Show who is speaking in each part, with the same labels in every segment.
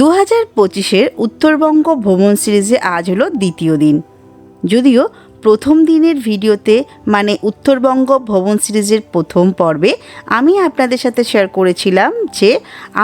Speaker 1: দু হাজার পঁচিশের উত্তরবঙ্গ ভ্রমণ সিরিজে আজ হলো দ্বিতীয় দিন। যদিও প্রথম দিনের ভিডিওতে মানে উত্তরবঙ্গ ভ্রমণ সিরিজের প্রথম পর্বে, আমি আপনাদের সাথে শেয়ার করেছিলাম যে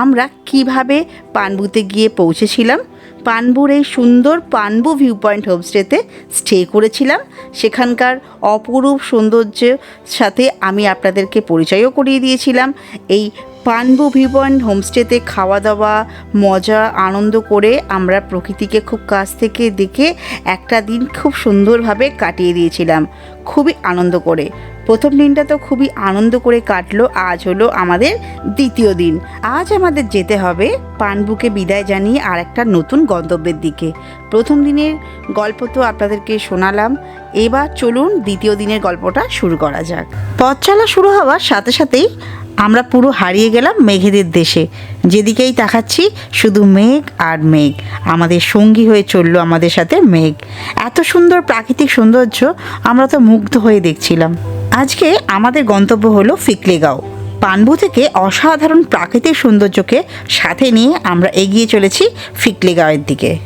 Speaker 1: আমরা কীভাবে পানবুতে গিয়ে পৌঁছেছিলাম। পানবুর এই সুন্দর পানবু ভিউ পয়েন্ট হোমস্টেতে স্টে করেছিলাম। সেখানকার অপরূপ সৌন্দর্যের সাথে আমি আপনাদেরকে পরিচয়ও করিয়ে দিয়েছিলাম। এই পানবু ভিউ পয়েন্ট হোমস্টেতে খাওয়া দাওয়া, মজা, আনন্দ করে আমরা প্রকৃতিকে খুব কাছ থেকে দেখে একটা দিন খুব সুন্দরভাবে কাটিয়ে দিয়েছিলাম। খুবই আনন্দ করে। প্রথম দিনটা তো খুবই আনন্দ করে কাটলো, আজ হলো আমাদের দ্বিতীয় দিন। আজ আমাদের যেতে হবে পানবুকে বিদায় জানিয়ে আর একটা নতুন গন্তব্যের দিকে। প্রথম দিনের গল্প তো আপনাদেরকে শোনালাম। এবার চলুন দ্বিতীয় দিনের গল্পটা শুরু করা যাক। পথ চলা শুরু হওয়ার সাথে সাথেই আমরা পুরো হারিয়ে গেলাম মেঘেদের দেশে। যেদিকেই তাকাচ্ছি, শুধু মেঘ আর মেঘ। আমাদের সঙ্গী হয়ে চলল আমাদের সাথে মেঘ। এত সুন্দর প্রাকৃতিক সৌন্দর্য আমরা তো মুগ্ধ হয়ে দেখছিলাম। আজকে আমাদের গন্তব্য হলো ফিকলেগাঁও। পানবু থেকে অসাধারণ প্রাকৃতিক সৌন্দর্যকে সাথে নিয়ে আমরা এগিয়ে চলেছি ফিকলেগাঁওয়ের দিকে।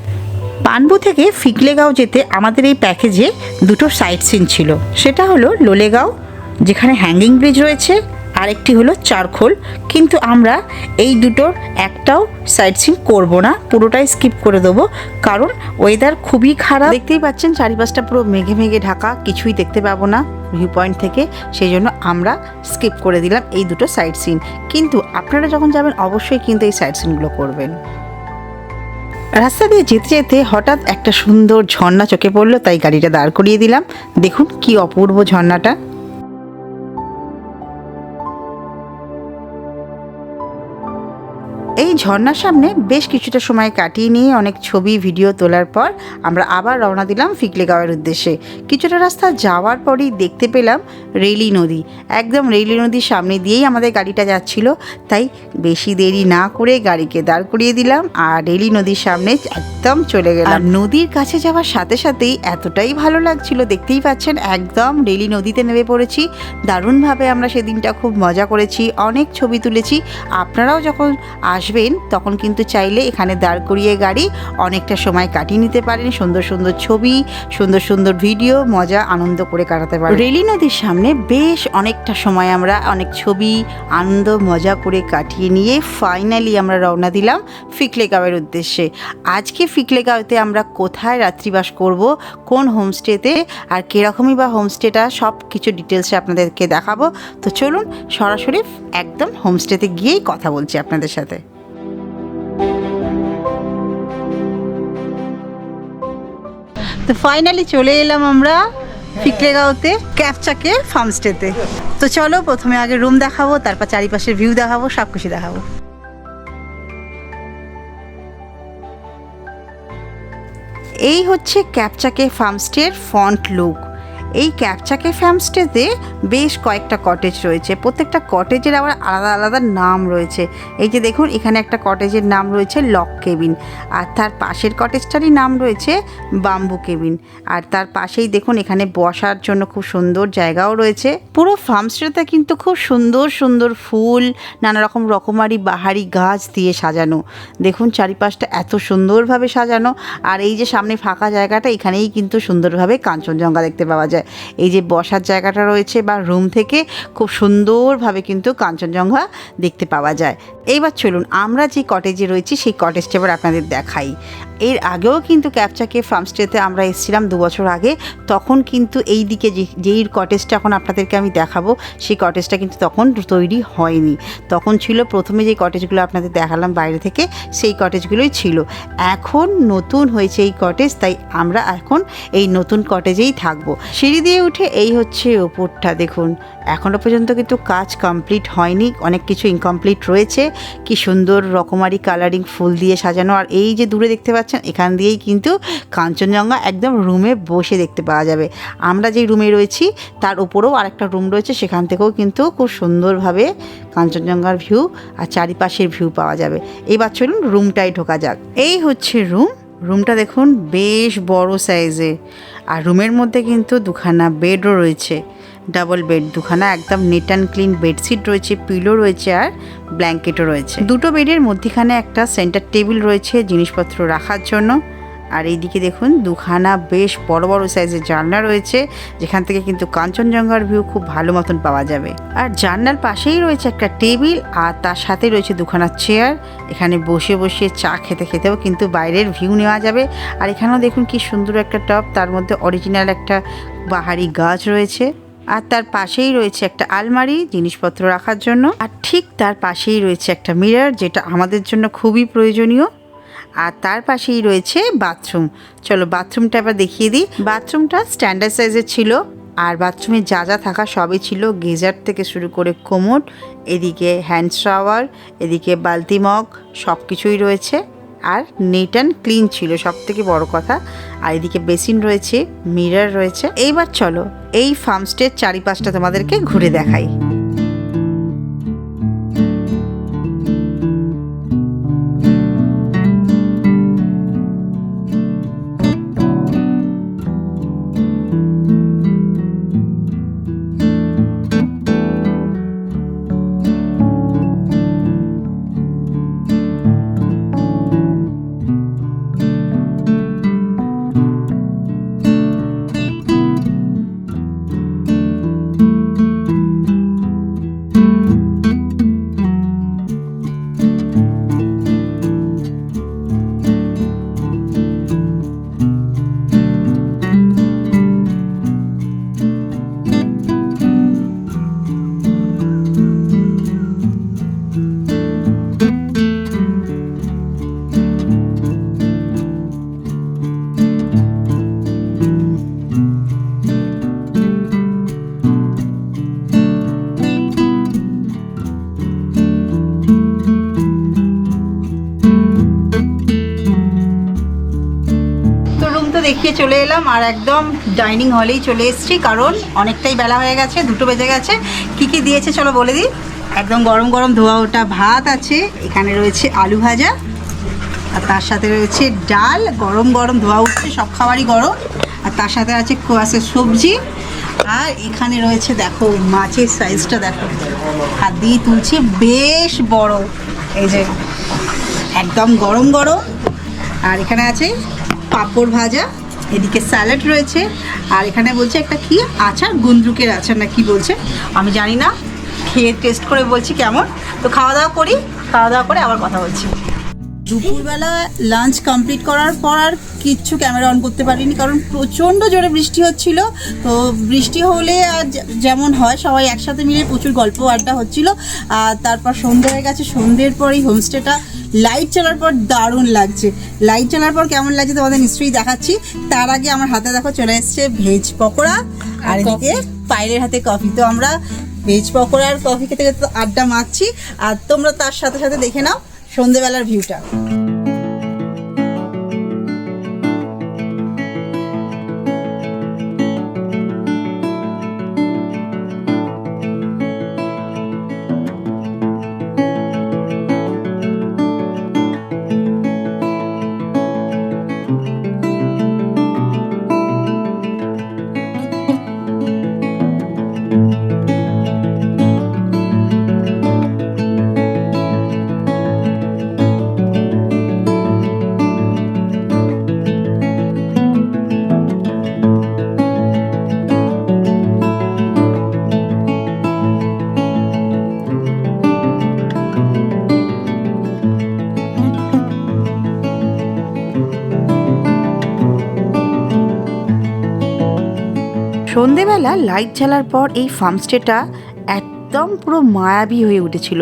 Speaker 1: পানবু থেকে ফিকলেগাঁও যেতে আমাদের এই প্যাকেজে দুটো সাইট সিন ছিল। সেটা হলো লোলেগাঁও, যেখানে হ্যাঙ্গিং ব্রিজ রয়েছে আরেকটি হলো চারখোল। কিন্তু আমরা এই দুটোর একটাও সাইট সিন করব না, পুরোটাই স্কিপ করে দেবো। কারণ ওয়েদার খুবই খারাপ। দেখতেই পাচ্ছেন, চারিপাশটা পুরো মেঘে মেঘে ঢাকা, কিছুই দেখতে পাবো না ভিউ পয়েন্ট থেকে। সেই জন্য আমরা স্কিপ করে দিলাম এই দুটো সাইট সিন কিন্তু আপনারা যখন যাবেন, অবশ্যই কিন্তু এই সাইট সিনগুলো করবেন। রাস্তা দিয়ে যেতে যেতে হঠাৎ একটা সুন্দর ঝর্ণা চোখে পড়ল, তাই গাড়িটা দাঁড় করিয়ে দিলাম। দেখুন কি অপূর্ব ঝর্ণাটা। এই ঝর্ণার সামনে বেশ কিছুটা সময় কাটিয়ে নিয়ে অনেক ছবি, ভিডিও তোলার পর আমরা আবার রওনা দিলাম ফিকলেগাঁওয়ের উদ্দেশ্যে। কিছুটা রাস্তা যাওয়ার পরই দেখতে পেলাম রেলি নদী। একদম রেলি নদীর সামনে দিয়েই আমাদের গাড়িটা যাচ্ছিল। তাই বেশি দেরি না করে গাড়িকে দাঁড় করিয়ে দিলাম আর রেলি নদীর সামনে একদম চলে গেলাম। নদীর কাছে যাওয়ার সাথে সাথেই এতটাই ভালো লাগছিল, দেখতেই পাচ্ছেন একদম রেলি নদীতে নেমে পড়েছি। দারুণভাবে আমরা সেদিনটা খুব মজা করেছি, অনেক ছবি তুলেছি। আপনারাও যখন আসবেন তখন কিন্তু চাইলে এখানে দাঁড় করিয়ে গাড়ি অনেকটা সময় কাটিয়ে নিতে পারেন। সুন্দর সুন্দর ছবি, সুন্দর সুন্দর ভিডিও, মজা, আনন্দ করে কাটাতে পারেন। রেলি নদীর সামনে বেশ অনেকটা সময় আমরা অনেক ছবি, আনন্দ, মজা করে কাটিয়ে নিয়ে ফাইনালি আমরা রওনা দিলাম ফিকলেগাঁওয়ের উদ্দেশ্যে। আজকে ফিকলেগাঁওতে আমরা কোথায় রাত্রিবাস করব, কোন হোমস্টেতে আর কীরকমই বা হোমস্টেটা সব কিছু ডিটেলসে আপনাদেরকে দেখাবো। তো চলুন সরাসরি একদম হোমস্টেতে গিয়েই কথা বলছি আপনাদের সাথে। তো ফাইনালি চলে এলাম আমরা ফিকলেগাঁওতে ক্যাপচাকে ফার্মস্টেতে তো চলো, প্রথমে আগে রুম দেখাবো, তারপর চারিপাশের ভিউ দেখাবো সব কিছু দেখাবো। এই হচ্ছে ক্যাপচাকে ফার্মস্টের ফ্রন্ট লুক এই ক্যাপচাকে ফার্মস্টেতে বেশ কয়েকটা কটেজ রয়েছে। প্রত্যেকটা কটেজের আবার আলাদা আলাদা নাম রয়েছে। এই যে দেখুন, এখানে একটা কটেজের নাম রয়েছে লক কেবিন আর তার পাশের কটেজটারই নাম রয়েছে বাম্বু কেবিন আর তার পাশেই দেখুন, এখানে বসার জন্য খুব সুন্দর জায়গাও রয়েছে। পুরো ফার্মস্টেতে কিন্তু খুব সুন্দর সুন্দর ফুল নানা রকম রকমারি বাহারি গাছ দিয়ে সাজানো। দেখুন, চারিপাশটা এত সুন্দরভাবে সাজানো। আর এই যে সামনে ফাঁকা জায়গাটা, এখানেই কিন্তু সুন্দরভাবে কাঞ্চনজঙ্ঘা দেখতে পাওয়া যায়। এই যে বসার জায়গাটা রয়েছে বা রুম থেকে খুব সুন্দরভাবে কিন্তু কাঞ্চনজঙ্ঘা দেখতে পাওয়া যায়। এইবার চলুন, আমরা যে কটেজে রয়েছি, সেই কটেজটা এবার আপনাদের দেখাই। এর আগেও কিন্তু ক্যাপচাকে ফার্মস্টেতে আমরা এসেছিলাম দু বছর আগে, তখন কিন্তু এই দিকে যে, যেই কটেজটা এখন আপনাদেরকে আমি দেখাবো, সেই কটেজটা কিন্তু তখন তৈরি হয়নি। তখন ছিল প্রথমে যে কটেজগুলো আপনাদের দেখালাম বাইরে থেকে, সেই কটেজগুলোই ছিল। এখন নতুন হয়েছে এই কটেজ তাই আমরা এখন এই নতুন কটেজেই থাকব। সিঁড়ি দিয়ে উঠে এই হচ্ছে ওপরটা দেখুন। এখনও পর্যন্ত কিন্তু কাজ কমপ্লিট হয়নি, অনেক কিছু ইনকমপ্লিট রয়েছে। কি সুন্দর রকমারি কালারিং ফুল দিয়ে সাজানো, আর এই যে দূরে দেখতে পাচ্ছেন, এখান দিয়েই কিন্তু কাঞ্চনজঙ্ঘা একদম রুমে বসে দেখতে পাওয়া যাবে। আমরা যেই রুমে রয়েছি, তার উপরেও আরেকটা রুম রয়েছে, সেখান থেকেও কিন্তু খুব সুন্দরভাবে কাঞ্চনজঙ্ঘার ভিউ আর চারিপাশের ভিউ পাওয়া যাবে। এবার চলুন রুমটাই ঢোকা যাক। এই হচ্ছে রুম। রুমটা দেখুন বেশ বড় সাইজের। আর রুমের মধ্যে কিন্তু দুখানা বেডও রয়েছে। ডাবল বেড, দুখানা একদম নেট অ্যান্ড ক্লিন বেডশিট রয়েছে পিলো রয়েছে আর ব্ল্যাঙ্কেটও রয়েছে। দুটো বেডের মধ্যিখানে একটা সেন্টার টেবিল রয়েছে জিনিসপত্র রাখার জন্য। আর এইদিকে দেখুন, দুখানা বেশ বড় বড় সাইজের জানলা রয়েছে, যেখান থেকে কিন্তু কাঞ্চনজঙ্ঘার ভিউ খুব ভালো মতন পাওয়া যাবে। আর জানলার পাশেই রয়েছে একটা টেবিল আর তার সাথে রয়েছে দুখানা চেয়ার এখানে বসে বসে চা খেতে খেতেও কিন্তু বাইরের ভিউ নেওয়া যাবে। আর এখানেও দেখুন কি সুন্দর একটা টপ তার মধ্যে অরিজিনাল একটা বাহারি গাছ রয়েছে। আর তার পাশেই রয়েছে একটা আলমারি জিনিসপত্র রাখার জন্য। আর ঠিক তার পাশেই রয়েছে একটা মিরর, যেটা আমাদের জন্য খুবই প্রয়োজনীয়। আর তার পাশেই রয়েছে বাথরুম। চলো বাথরুমটা এবার দেখিয়ে দিই। বাথরুমটা স্ট্যান্ডার্ড সাইজের ছিল, আর বাথরুমে যা যা থাকা সবই ছিল গেজার থেকে শুরু করে কোমোড এদিকে হ্যান্ড শাওয়ার এদিকে বালতি মগ সব কিছুই রয়েছে। আর নিট অ্যান্ড ক্লিন ছিল সব থেকে বড় কথা। আর এদিকে বেসিন রয়েছে মিরার রয়েছে। এইবার চলো, এই ফার্মস্টের চারিপাশটা তোমাদেরকে ঘুরে দেখাই। দেখিয়ে চলে এলাম আর একদম ডাইনিং হলেই চলে এসেছি, কারণ অনেকটাই বেলা হয়ে গেছে, দুটো বেজে গেছে। কি কি দিয়েছে চলো বলে দিই? একদম গরম গরম ধোয়া ওটা ভাত আছে, এখানে রয়েছে আলু ভাজা, আর তার সাথে রয়েছে ডাল, গরম গরম ধোয়া উঠছে, সব খাবারই গরম। আর তার সাথে আছে কোয়াশের সবজি, আর এখানে রয়েছে দেখো মাছের সাইজটা দেখো। হাত দিয়ে তুলছে বেশ বড়, এই যে একদম গরম গরম। আর এখানে আছে পাঁপড় ভাজা, এদিকে স্যালাড রয়েছে, আর এখানে বলছে একটা কি? আচার গুন্দ্রুকের আচার না কি বলছে? আমি জানি না, খেয়ে টেস্ট করে বলছি কেমন। তো খাওয়া দাওয়া করি, খাওয়া দাওয়া করে আবার কথা বলছি। দুপুরবেলা লাঞ্চ কমপ্লিট করার পর আর কিচ্ছু ক্যামেরা অন করতে পারিনি কারণ প্রচণ্ড জোরে বৃষ্টি হচ্ছিল। তো বৃষ্টি হলে আর যেমন হয় সবাই একসাথে মিলে প্রচুর গল্প আড্ডা হচ্ছিল। আর তারপর সন্ধে হয়ে গেছে সন্ধ্যের পরেই হোমস্টেটা লাইট চালার পর দারুণ লাগছে। লাইট চালার পর কেমন লাগছে তোমাদের নিশ্চয়ই দেখাচ্ছি। তার আগে আমার হাতে দেখো চলে এসছে ভেজ পকোড়া আর এদিকে পায়েলের হাতে কফি। তো আমরা ভেজ পকোড়া আর কফি খেতে খেতে আড্ডা মারছি। আর তোমরা তার সাথে সাথে দেখে নাও সন্ধেবেলার ভিউটা সন্ধেবেলা লাইট জ্বালার পর এই ফার্মস্টেটা একদম পুরো মায়াবী হয়ে উঠেছিল।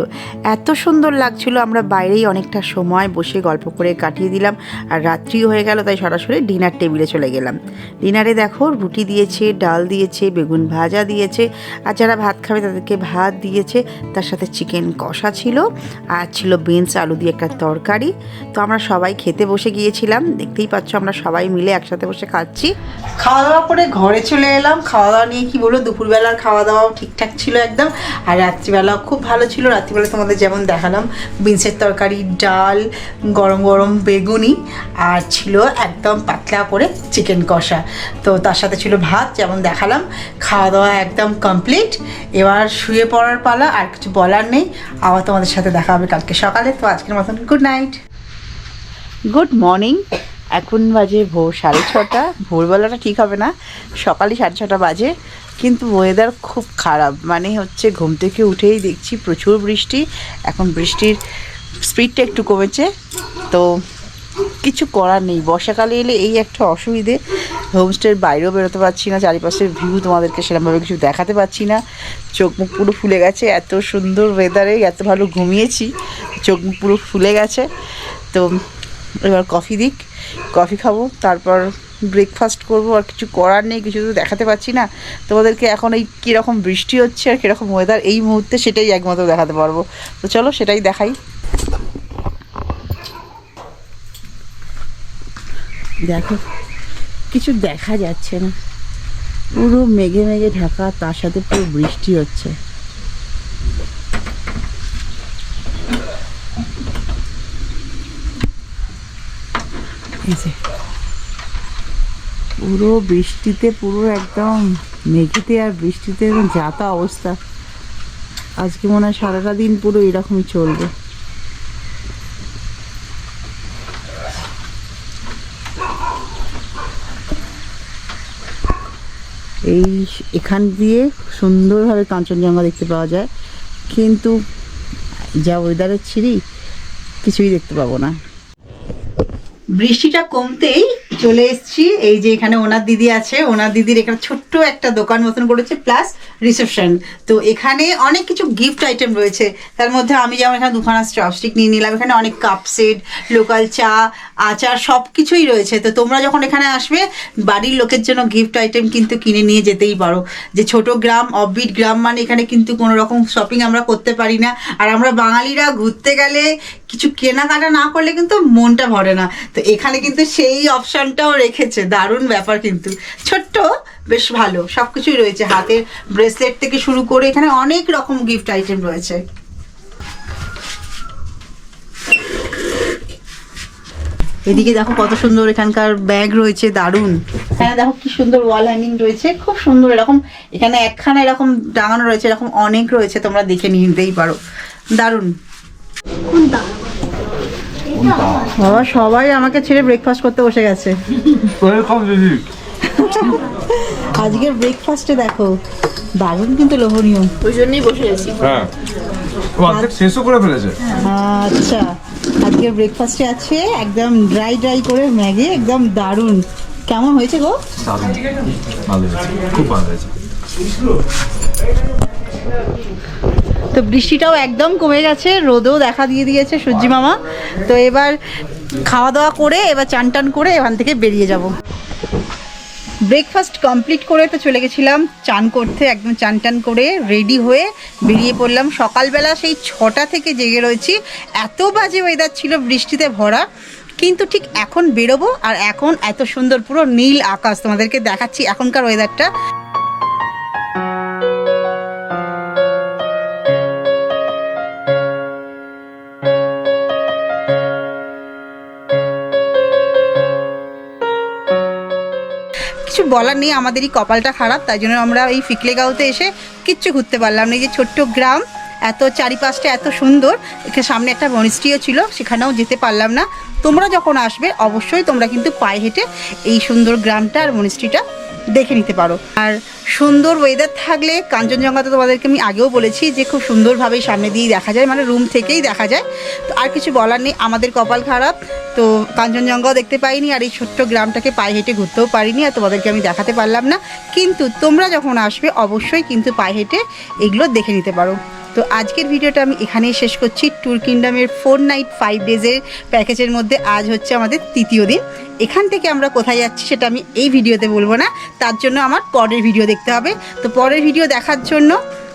Speaker 1: এত সুন্দর লাগছিল, আমরা বাইরেই অনেকটা সময় বসে গল্প করে কাটিয়ে দিলাম আর রাত্রিও হয়ে গেল, তাই সরাসরি ডিনার টেবিলে চলে গেলাম। ডিনারে দেখো, রুটি দিয়েছে, ডাল দিয়েছে, বেগুন ভাজা দিয়েছে, আর যারা ভাত খাবে তাদেরকে ভাত দিয়েছে, তার সাথে চিকেন কষা ছিল, আর ছিল বিনস, আলু দিয়ে একটা তরকারি। তো আমরা সবাই খেতে বসে গিয়েছিলাম, দেখতেই পাচ্ছ আমরা সবাই মিলে একসাথে বসে খাচ্ছি। খাওয়া দাওয়া করে ঘরে চলে এলাম, খাওয়া দাওয়া নিয়ে কি বলব, দুপুরবেলার খাওয়া দাওয়াও ঠিকঠাক ছিল একদম। আর রাত্রিবেলা খুব ভালো ছিল। রাত্রিবেলা তোমাদের যেমন দেখালাম, বিনসের তরকারি, ডাল, গরম গরম বেগুনি আর ছিল একদম পাতলা করে চিকেন কষা। তো তার সাথে ছিল ভাত, যেমন দেখালাম। খাওয়া দাওয়া একদম কমপ্লিট এবার শুয়ে পড়ার পালা, আর কিছু বলার নেই। আবার তোমাদের সাথে দেখা হবে কালকে সকালে। তো আজকের মতন গুড নাইট
Speaker 2: গুড মর্নিং এখন বাজে ভোর সাড়ে ছটা। ভোরবেলাটা ঠিক হবে না। সকালে সাড়ে ছটা বাজে। কিন্তু ওয়েদার খুব খারাপ। মানে হচ্ছে ঘুম থেকে উঠেই দেখছি প্রচুর বৃষ্টি। এখন বৃষ্টির স্পিডটা একটু কমেছে। তো কিছু করার নেই। বর্ষাকালে এলে এই একটা অসুবিধে। হোমস্টের বাইরেও বেরোতে পারছি না। চারিপাশের ভিউ তোমাদেরকে সেরকমভাবে কিছু দেখাতে পারছি না। চোখ মুখ পুরো ফুলে গেছে। এত সুন্দর ওয়েদারে এত ভালো ঘুমিয়েছি। চোখ মুখ পুরো ফুলে গেছে। তো এবার কফি দিক। কফি খাব। তারপর ব্রেকফাস্ট করব আর কিছু করার নেই, কিছু তো দেখাতে পারছি না। তোমাদেরকে এখন এই কীরকম বৃষ্টি হচ্ছে আর কীরকম ওয়েদার এই মুহূর্তে সেটাই একমাত্র দেখাতে পারব। তো চলো সেটাই দেখাই। দেখো, কিছু দেখা যাচ্ছে না। পুরো মেঘে মেঘে ঢাকা, তার সাথে পুরো বৃষ্টি হচ্ছে। পুরো বৃষ্টিতে, পুরো একদম মেঘেতে আর বৃষ্টিতে যাতা অবস্থা। আজকে মনে হয় সারাটা দিন পুরো এরকমই চলবে। এই এখান দিয়ে সুন্দরভাবে কাঞ্চনজঙ্ঘা দেখতে পাওয়া যায়। কিন্তু যা ওয়েদারের ছিঁড়ি, কিছুই দেখতে পাবো না।
Speaker 1: বৃষ্টিটা কমতেই চলে এসেছি। এই যে এখানে ওনার দিদি আছে, ওনার দিদির এখানে ছোট্ট একটা দোকান মতন করেছে, প্লাস রিসেপশন। তো এখানে অনেক কিছু গিফট আইটেম রয়েছে। তার মধ্যে আমি যেমন এখানে দুখানা চপস্টিক নিয়ে নিলাম, এখানে অনেক কাপ সেট লোকাল চা, আচার সব কিছুই রয়েছে। তো তোমরা যখন এখানে আসবে, বাড়ির লোকের জন্য গিফট আইটেম কিন্তু কিনে নিয়ে যেতেই পারো। যে ছোট গ্রাম অববিট গ্রাম মানে এখানে কিন্তু কোনো রকম শপিং আমরা করতে পারি না। আর আমরা বাঙালিরা ঘুরতে গেলে কিছু কেনাকাটা না করলে কিন্তু মনটা ভরে না। তো এখানে কিন্তু সেই অপশনটাও রেখেছে। দারুণ ব্যাপার কিন্তু। ছোট্ট, বেশ ভালো। সব কিছুই রয়েছে হাতের ব্রেসলেট থেকে শুরু করে এখানে অনেক রকম গিফট আইটেম রয়েছে। এদিকে দেখো কত সুন্দর এখানকার ব্যাগ রয়েছে। দারুণ। হ্যাঁ দেখো কি সুন্দর ওয়াল হ্যাঙ্গিং রয়েছে। খুব সুন্দর এরকম। এখানে একখানা এরকম টাঙানো রয়েছে। এরকম অনেক রয়েছে। তোমরা দেখে নিতেই পারো। দারুণ দারুণ বাবা সবাই আমাকে ছেড়ে ব্রেকফাস্ট করতে বসে গেছে।
Speaker 3: ওয়েলকাম দিদি
Speaker 1: আজকের ব্রেকফাস্টে দেখো দারুণ কিন্তু লোভনীয়।
Speaker 4: ওই জন্যই বসে আছি।
Speaker 3: হ্যাঁ। ও অর্ধেক শেষও করে ফেলেছে।
Speaker 1: আচ্ছা আজকের ব্রেকফাস্টে আছে একদম ড্রাই ড্রাই করে ম্যাগি একদম দারুণ। কেমন হয়েছে গো?
Speaker 3: দারুণ। ভালো হয়েছে। খুব ভালো হয়েছে।
Speaker 1: তো বৃষ্টিটাও একদম কমে গেছে, রোদও দেখা দিয়ে দিয়েছে সূর্যি মামা। তো এবার খাওয়া দাওয়া করে, এবার চান টান করে এখান থেকে বেরিয়ে যাব। ব্রেকফাস্ট কমপ্লিট করে তো চলে গেছিলাম, চান করতে একদম চান টান করে রেডি হয়ে বেরিয়ে পড়লাম। সকালবেলা সেই ছটা থেকে জেগে রয়েছি। এত বাজে ওয়েদার ছিল বৃষ্টিতে ভরা, কিন্তু ঠিক এখন বেরোবো, আর এখন এত সুন্দর পুরো নীল আকাশ তোমাদেরকে দেখাচ্ছি এখনকার ওয়েদারটা কিছু বলার নেই, আমাদেরই কপালটা খারাপ, তাই জন্য আমরা এই ফিকলেগাঁওতে এসে কিচ্ছু ঘুরতে পারলাম না। এই যে ছোট্ট গ্রাম, এত চারিপাশটা এত সুন্দর, এখানে সামনে একটা বনিষ্ঠিও ছিল, সেখানেও যেতে পারলাম না। তোমরা যখন আসবে, অবশ্যই তোমরা কিন্তু পায়ে হেঁটে এই সুন্দর গ্রামটা আর মনিস্ট্রিটা দেখে নিতে পারো। আর সুন্দর ওয়েদার থাকলে কাঞ্চনজঙ্ঘা তো তোমাদেরকে আমি আগেও বলেছি যে খুব সুন্দরভাবেই সামনে দিয়েই দেখা যায় মানে রুম থেকেই দেখা যায়। তো আর কিছু বলার নেই, আমাদের কপাল খারাপ। তো কাঞ্চনজঙ্ঘাও দেখতে পাইনি আর এই ছোট্ট গ্রামটাকে পায়ে হেঁটে ঘুরতেও পারিনি আর তোমাদেরকে আমি দেখাতে পারলাম না। কিন্তু তোমরা যখন আসবে, অবশ্যই কিন্তু পায়ে হেঁটে এগুলো দেখে নিতে পারো। তো আজকের ভিডিওটা আমি এখানেই শেষ করছি। ট্যুর কিংডমের ফোর নাইট ফাইভ ডেজের প্যাকেজের মধ্যে আজ হচ্ছে আমাদের তৃতীয় দিন। এখান থেকে আমরা কোথায় যাচ্ছি সেটা আমি এই ভিডিওতে বলব না। তার জন্য আমার পরের ভিডিও দেখতে হবে। তো পরের ভিডিও দেখার জন্য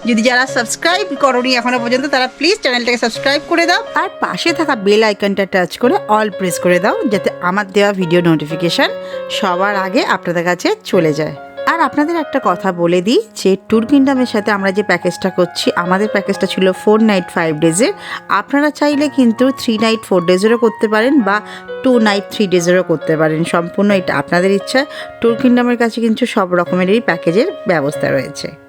Speaker 1: যদি যারা সাবস্ক্রাইব করনি এখনও পর্যন্ত, তারা প্লিজ চ্যানেলটাকে সাবস্ক্রাইব করে দাও। আর পাশে থাকা বেল আইকনটা টাচ করে অল প্রেস করে দাও, যাতে আমার দেওয়া ভিডিও নোটিফিকেশান সবার আগে আপনাদের কাছে চলে যায়। আর আপনাদের একটা কথা বলে দিই, যে ট্যুর কিংডমের সাথে আমরা যে প্যাকেজটা করছি, আমাদের প্যাকেজটা ছিল ফোর নাইট ফাইভ ডেজের আপনারা চাইলে কিন্তু থ্রি নাইট ফোর ডেজেরও করতে পারেন বা টু নাইট থ্রি ডেজেরও করতে পারেন। সম্পূর্ণ এটা আপনাদের ইচ্ছা। ট্যুর কিংডমের কাছে কিন্তু সব রকমেরই প্যাকেজের ব্যবস্থা রয়েছে।